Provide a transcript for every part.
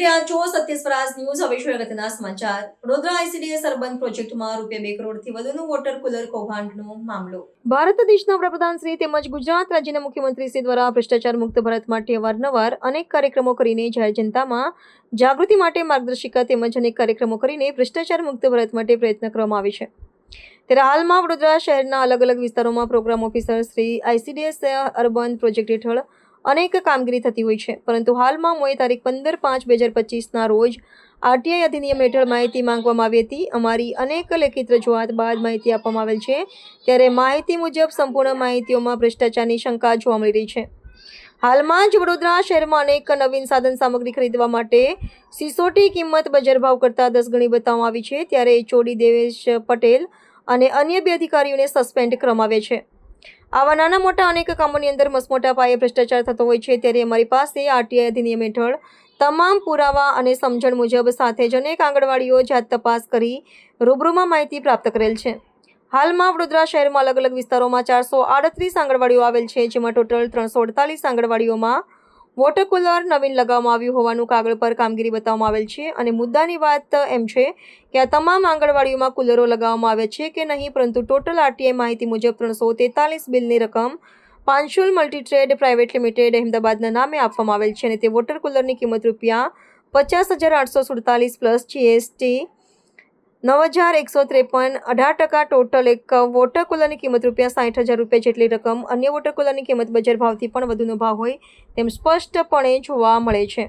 રહ્યા છો સત્ય સ્વરાજ ન્યૂઝ. હવે અગત્યના સમાચાર? વડોદરા આઈસીડીએસ અર્બન પ્રોજેક્ટમાં રૂપિયા બે કરોડથી વધુનું વોટર કુલર કૌભાંડનો મામલો. ભારત દેશના વડાપ્રધાન શ્રી તેમજ ગુજરાત રાજ્યના મુખ્યમંત્રી શ્રી દ્વારા ભ્રષ્ટાચાર મુક્ત ભારત માટે અવારનવાર અનેક કાર્યક્રમો કરીને જાહેર જનતામાં જાગૃતિ માટે માર્ગદર્શિકા તેમજ અનેક કાર્યક્રમો કરીને ભ્રષ્ટાચાર મુક્ત ભારત માટે પ્રયત્ન કરવામાં આવે છે. ત્યારે હાલમાં વડોદરા શહેરના અલગ અલગ વિસ્તારોમાં program officer Shri ICDS urban project હેઠળ અનેક કામગીરી થતી હોય છે. પરંતુ હાલમાં મોએ તારીખ પંદર પાંચ બે હજાર પચીસના રોજ આરટીઆઈ અધિનિયમ હેઠળ માહિતી માંગવામાં આવી હતી. અમારી અનેક લેખિત રજૂઆત બાદ માહિતી આપવામાં આવેલ છે. ત્યારે માહિતી મુજબ સંપૂર્ણ માહિતીઓમાં ભ્રષ્ટાચારની શંકા જોવા મળી રહી છે. હાલમાં જ વડોદરા શહેરમાં અનેક નવીન સાધન સામગ્રી ખરીદવા માટે સિસોટી કિંમત બજાર ભાવ કરતાં દસ ગણી બતાવવામાં આવી છે. ત્યારે ચોડી દેવેશ પટેલ અને અન્ય બે અધિકારીઓને સસ્પેન્ડ કરવામાં આવ્યા છે. આવા નાના મોટા અનેક કામોની અંદર મસમોટા પાયે ભ્રષ્ટાચાર થતો હોય છે, ત્યારે અમારી પાસે આરટીઆઈ અધિનિયમ હેઠળ તમામ પુરાવા અને સમજણ મુજબ સાથે જ અનેક આંગણવાડીઓ જાત તપાસ કરી રૂબરૂમાં માહિતી પ્રાપ્ત કરેલ છે. હાલમાં વડોદરા શહેરમાં અલગ અલગ વિસ્તારોમાં ચારસો આડત્રીસ આંગણવાડીઓ આવેલ છે, જેમાં ટોટલ ત્રણસો અડતાલીસ આંગણવાડીઓમાં વોટર કુલર નવીન લગાવવામાં આવ્યું હોવાનું કાગળ પર કામગીરી બતાવવામાં આવેલ છે અને મુદ્દાની વાત એમ છે કે આ તમામ આંગણવાડીઓમાં કુલરો લગાવવામાં આવે છે કે નહીં, પરંતુ ટોટલ આરટીઆઈ માહિતી મુજબ ત્રણસો તેતાલીસ બિલની રકમ પાંચોલ મલ્ટીટ્રેડ પ્રાઇવેટ લિમિટેડ અહેમદાબાદના નામે આપવામાં આવેલ છે અને તે વોટર કુલરની કિંમત રૂપિયા પચાસ હજાર આઠસો સુડતાલીસ પ્લસ જીએસટી નવ હજાર એકસો ત્રેપન, અઢાર ટકા ટોટલ એક વોટર કુલરની કિંમત રૂપિયા સાઠ હજાર રૂપિયા જેટલી રકમ અન્ય વોટર કુલરની કિંમત બજાર ભાવથી પણ વધુનો ભાવ હોય તેમ સ્પષ્ટપણે જોવા મળે છે.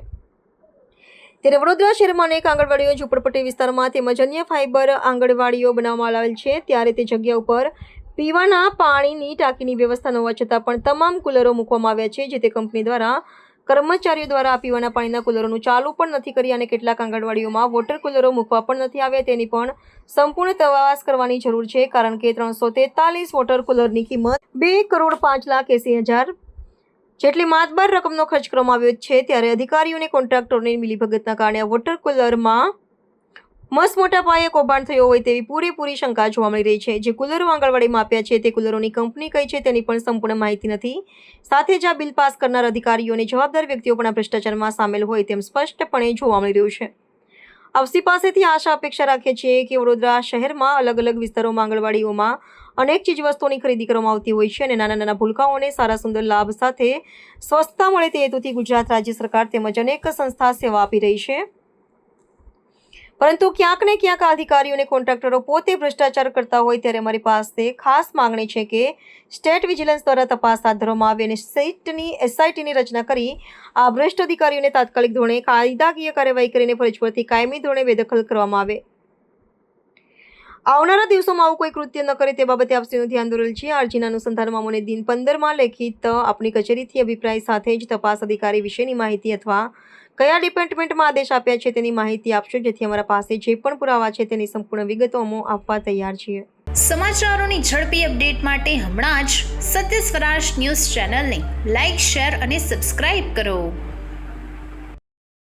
ત્યારે વડોદરા શહેરમાં અનેક આંગણવાડીઓ ઝૂંપડપટ્ટી વિસ્તારમાં તેમજ અન્ય ફાઇબર આંગણવાડીઓ બનાવવામાં આવેલ છે. ત્યારે તે જગ્યા ઉપર પીવાના પાણીની ટાંકીની વ્યવસ્થા ન હોવા છતાં પણ તમામ કુલરો મૂકવામાં આવ્યા છે, જે તે કંપની દ્વારા કર્મચારીઓ દ્વારા પીવાના પાણીના કુલરોનું ચાલુ પણ નથી કરી અને કેટલાક આંગણવાડીઓમાં વોટર કુલરો મૂકવા પણ નથી આવ્યા. તેની પણ સંપૂર્ણ તપાસ કરવાની જરૂર છે, કારણ કે ત્રણસો તેતાલીસ વોટર કુલરની કિંમત બે કરોડ પાંચ લાખ એંસી હજાર જેટલી માતબાર રકમનો ખર્ચ કરવામાં આવ્યો છે. ત્યારે અધિકારીઓને, કોન્ટ્રાક્ટરોની મિલીભગતના કારણે વોટર કુલરમાં મસ્ત મોટા પાયે કૌભાંડ થયો હોય તેવી પૂરેપૂરી શંકા જોવા મળી રહી છે. જે કુલરો આંગણવાડીમાં આપ્યા છે, તે કુલરોની કંપની કઈ છે તેની પણ સંપૂર્ણ માહિતી નથી. સાથે જ આ બિલ પાસ કરનાર અધિકારીઓ અને જવાબદાર વ્યક્તિઓ પણ આ ભ્રષ્ટાચારમાં સામેલ હોય તેમ સ્પષ્ટપણે જોવા મળી રહ્યું છે. અવસી પાસેથી આશા અપેક્ષા રાખીએ છીએ કે વડોદરા શહેરમાં અલગ અલગ વિસ્તારોમાં આંગણવાડીઓમાં અનેક ચીજવસ્તુઓની ખરીદી કરવામાં આવતી હોય છે અને નાના નાના ભૂલકાઓને સારા સુંદર લાભ સાથે સ્વસ્થતા મળે તે હેતુથી ગુજરાત રાજ્ય સરકાર તેમજ અનેક સંસ્થા સેવા આપી રહી છે. પરંતુ ક્યાંક ને ક્યાંક અધિકારીઓને કોન્ટ્રાક્ટરો પોતે ભ્રષ્ટાચાર કરતા હોય ત્યારે અમારી પાસે ખાસ માંગણી છે કે સ્ટેટ વિજિલન્સ દ્વારા તપાસ હાથ ધરવામાં આવે અને સેટની, એસઆઈટીની રચના કરી આ ભ્રષ્ટ અધિકારીઓને તાત્કાલિક ધોરણે કાયદાકીય કાર્યવાહી કરીને ફરજ પરથી કાયમી ધોરણે બેદખલ કરવામાં આવે. આવનારા દિવસોમાં આવું કોઈ કૃત્ય ન કરે તે બાબતે આપસીનું ધ્યાન દોરેલ છે. અરજીના અનુસંધાનમાં મને દિન પંદરમાં લેખિત આપની કચેરીથી અભિપ્રાય સાથે જ તપાસ અધિકારી વિશેની માહિતી અથવા કયા ડિપાર્ટમેન્ટમાં આદેશ આપ્યા છે તેની માહિતી આપશો? જેથી અમારા પાસે જે પણ પુરાવા છે તેની સંપૂર્ણ વિગતો અમે આપવા તૈયાર છીએ. સમાચારોની ઝડપી અપડેટ માટે હમણાં જ સત્ય સ્વરાજ ન્યૂઝ ચેનલને લાઇક શેર અને સબસ્ક્રાઇબ કરો.